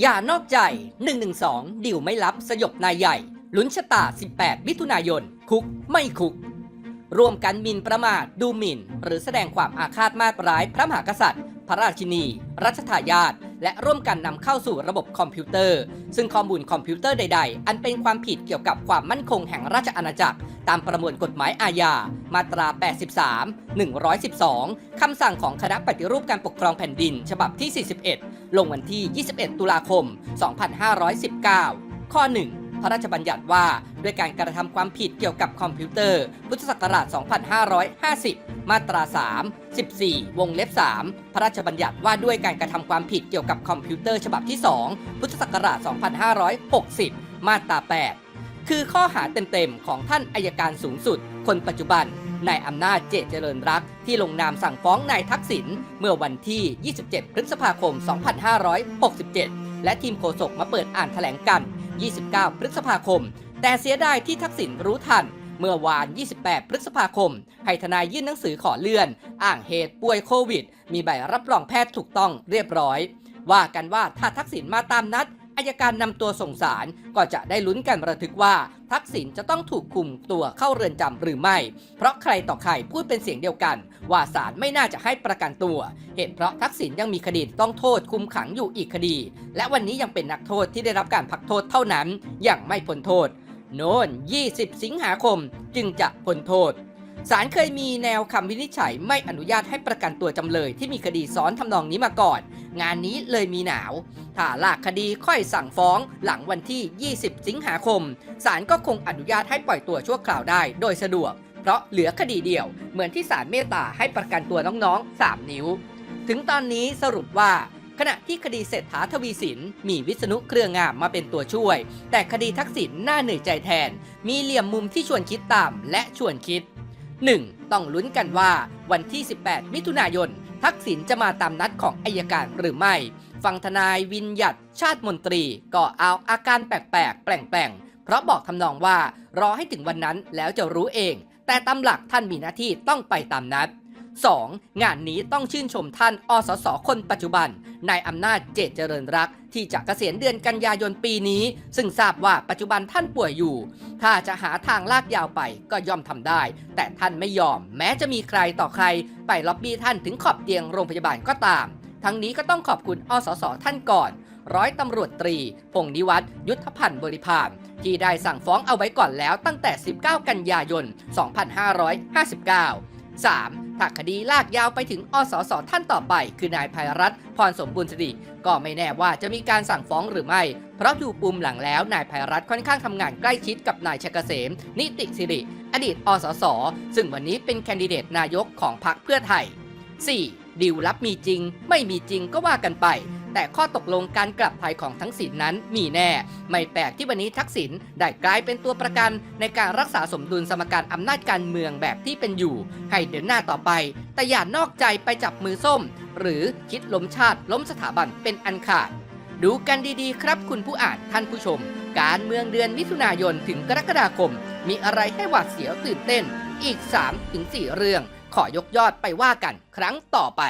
อย่านอกใจ 112 ดิวไม่รับสยบนายใหญ่ ลุ้นชะตา 18 มิถุนายน คุกไม่คุก ร่วมกันมินประมาท ดูหมิ่น หรือแสดงความอาฆาตมาตร้ายพระมหากษัตริย์ พระราชินี รัชทายาท และร่วมกันนำเข้าสู่ระบบคอมพิวเตอร์ ซึ่งข้อมูลคอมพิวเตอร์ใด ๆ อันเป็นความผิดเกี่ยวกับความมั่นคงแห่งราชอาณาจักร ตามประมวลกฎหมายอาญา มาตรา 83 112 คำสั่งของคณะปฏิรูปการปกครองแผ่นดิน ฉบับที่ 41 ลงวันที่ 21 ตุลาคม 2519 ข้อ 1 พระราชบัญญัติว่า ด้วยการกระทำความผิดเกี่ยวกับคอมพิวเตอร์ พุทธศักราช 2550 มาตรา 3 14 วงเล็บ 3 พระราชบัญญัติว่าด้วยการกระทำความผิดเกี่ยวกับคอมพิวเตอร์ฉบับที่ 2 พุทธศักราช 2560 มาตรา 8 คือข้อหาเต็มๆ ของท่านอายการสูงสุด คนปัจจุบันนายอำนาจเจเจริญรักที่ลงนามสั่งฟ้องนายทักษิณเมื่อวันที่ 27 พฤษภาคม 2567 และทีมโฆษกมาเปิดอ่านแถลงกัน 29 พฤษภาคม แต่เสียดายที่ทักษิณรู้ทัน เมื่อวาน 28 พฤษภาคม ให้ทนายยื่นหนังสือขอเลื่อน อ้างเหตุป่วยโควิด มีใบรับรองแพทย์ถูกต้องเรียบร้อย ว่ากันว่าถ้าทักษิณมาตามนัด อายการนำตัวส่งสารก็จะได้ลุ้นกันระทึกว่า ทักษิณจะต้องถูกคุมตัวเข้าเรือนจำหรือไม่ เพราะใครต่อใครพูดเป็นเสียงเดียวกัน ว่าศาลไม่น่าจะให้ประกันตัว เหตุเพราะทักษิณยังมีคดีต้องโทษคุมขังอยู่อีกคดี และวันนี้ยังเป็นนักโทษที่ได้รับการพักโทษเท่านั้นยังไม่พ้นโทษ โน่น 20 สิงหาคมจึงจะพ้นโทษ ศาลเคยมีแนวคำวินิจฉัยไม่อนุญาตให้ประกันตัวจำเลยที่มีคดีซ้อนทำนองนี้มาก่อน งานนี้เลยมีหนาว ถ้าลากคดีค่อยสั่งฟ้องหลังวันที่ 20 สิงหาคม ศาลก็คงอนุญาตให้ปล่อยตัวชั่วคราวได้โดยสะดวก เพราะเหลือคดีเดียว เหมือนที่ศาลเมตตาให้ประกันตัวน้องๆ 3 นิ้ว ถึงตอนนี้สรุปว่าขณะที่คดีเศรษฐาทวีสิน มีวิษณุเครืองามมาเป็นตัวช่วย แต่คดีทักษิณน่าเหนื่อยใจแทน มีเหลี่ยมมุมที่ชวนคิดตามและชวนคิด 1. ต้องลุ้นกันว่าวันที่ 18 มิถุนายน ทักษิณจะมาตามนัดของอายการหรือไม่ ฟังทนายวินยัตชาติมนตรีก็เอาอาการแปลกๆ แปลงๆ เพราะบอกทำนองว่ารอให้ถึงวันนั้นแล้วจะรู้เอง แต่ตามหลักท่านมีหน้าที่ต้องไปตามนัด 2. งานนี้ต้องชื่นชมท่านอสสคนปัจจุบันนายอำนาจเจตเจริญรัก ที่จะเกษียณเดือนกันยายนปีนี้ ซึ่งทราบว่าปัจจุบันท่านป่วยอยู่ ถ้าจะหาทางลากยาวไปก็ย่อมทำได้ แต่ท่านไม่ยอม แม้จะมีใครต่อใคร ไปล็อบบี้ท่านถึงขอบเตียงโรงพยาบาลก็ตาม ทั้งนี้ก็ต้องขอบคุณอสสท่านก่อน ร้อยตำรวจตรี พงษ์นิวัฒน์ยุทธพันธ์บริพารที่ได้สั่งฟ้องเอาไว้ก่อนแล้วตั้งแต่ 19 กันยายน 2559 3. ถักคดีลากยาวไปถึงอสสท่านต่อไป คือนายภัยรัตน์พรสมบูรณ์สิริก็ไม่แน่ว่าจะมีการสั่งฟ้องหรือไม่ เพราะดูปุ่มหลังแล้วนายภัยรัตน์ค่อนข้างทำงานใกล้ชิดกับนายชกเกษม นิติสิริ อดีตอสสซึ่งวันนี้เป็นแคนดิเดตนายกของพรรคเพื่อไทย 4. ดีลลับมีจริง ไม่มีจริงก็ว่ากันไป แต่ข้อตกลงการกลับไทยของทั้งสินนั้นมีแน่ ไม่แปลกที่วันนี้ทักษิณได้กลายเป็นตัวประกันในการรักษาสมดุลสมการอำนาจการเมืองแบบที่เป็นอยู่ ให้เดินหน้าต่อไป แต่อย่านอกใจไปจับมือส้ม หรือคิดล้มชาติล้มสถาบันเป็นอันขาด ดูกันดีๆ ครับคุณผู้อ่านท่านผู้ชม การเมืองเดือนมิถุนายนถึงกรกฎาคม มีอะไรให้หวาดเสียวตื่นเต้น อีก 3-4 เรื่อง ขอยกยอดไปว่ากันครั้งต่อไป